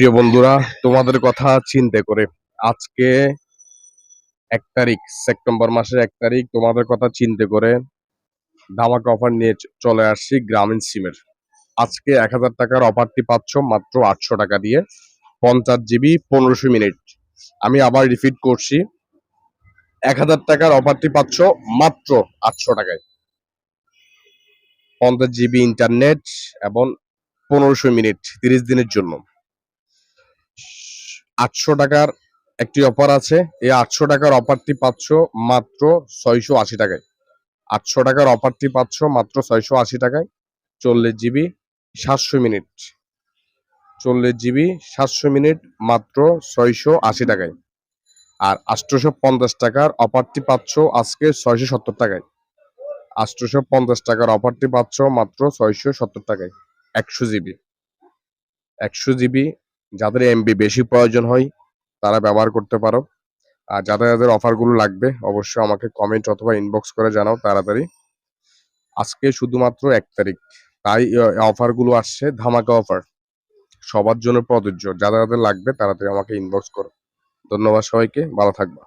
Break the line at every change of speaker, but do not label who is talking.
প্রিয় বন্ধুরা, তোমাদের কথা চিন্তা করে। আজকে এক তারিখ, সেপ্টেম্বর মাসের এক তারিখ, তোমাদের কথা চিন্তা করে ধামাকা অফার নিয়ে চলে আসছি গ্রামীণ সিমের। আজকে এক হাজার টাকার অফারটি পাচ্ছ মাত্র আটশো টাকা দিয়ে, পঞ্চাশ জিবি পনেরোশো মিনিট। আমি আবার রিপিট করছি, এক হাজার টাকার অফারটি পাচ্ছ মাত্র আটশো টাকায়। পঞ্চাশ জিবি ইন্টারনেট এবং পনেরোশো মিনিট, তিরিশ দিনের জন্য। আটশো টাকার একটি অফার আছে। এই আটশো টাকার অফারটি পাচ্ছ মাত্র ছয়শো আশি টাকায়। আটশো টাকার অফারটি পাচ্ছ মাত্র ছয়শো আশি টাকায়। চল্লিশ জিবি সাতশো মিনিট। চল্লিশ জিবি সাতশো মিনিট মাত্র ছয়শো আশি টাকায়। আর আটশোশো পঞ্চাশ টাকার অফারটি পাচ্ছ আজকে ছয়শো সত্তর টাকায়। আটশোশো পঞ্চাশ টাকার অফারটি পাচ্ছ মাত্র ছয়শো সত্তর টাকায়। একশো জিবি। একশো জিবি যাদের এমবি বেশি প্রয়োজন হয়, তারা ব্যবহার করতে পারো। আর যাদের যাদের অফারগুলো লাগবে, অবশ্যই আমাকে কমেন্ট অথবা ইনবক্স করে জানাও তাড়াতাড়ি। আজকে শুধুমাত্র এক তারিখ, তাই অফারগুলো আসছে, ধামাকা অফার। সবার জন্য প্রযোজ্য। যাদের যাদের লাগবে তাড়াতাড়ি আমাকে ইনবক্স করো। ধন্যবাদ সবাইকে, ভালো থাকবা।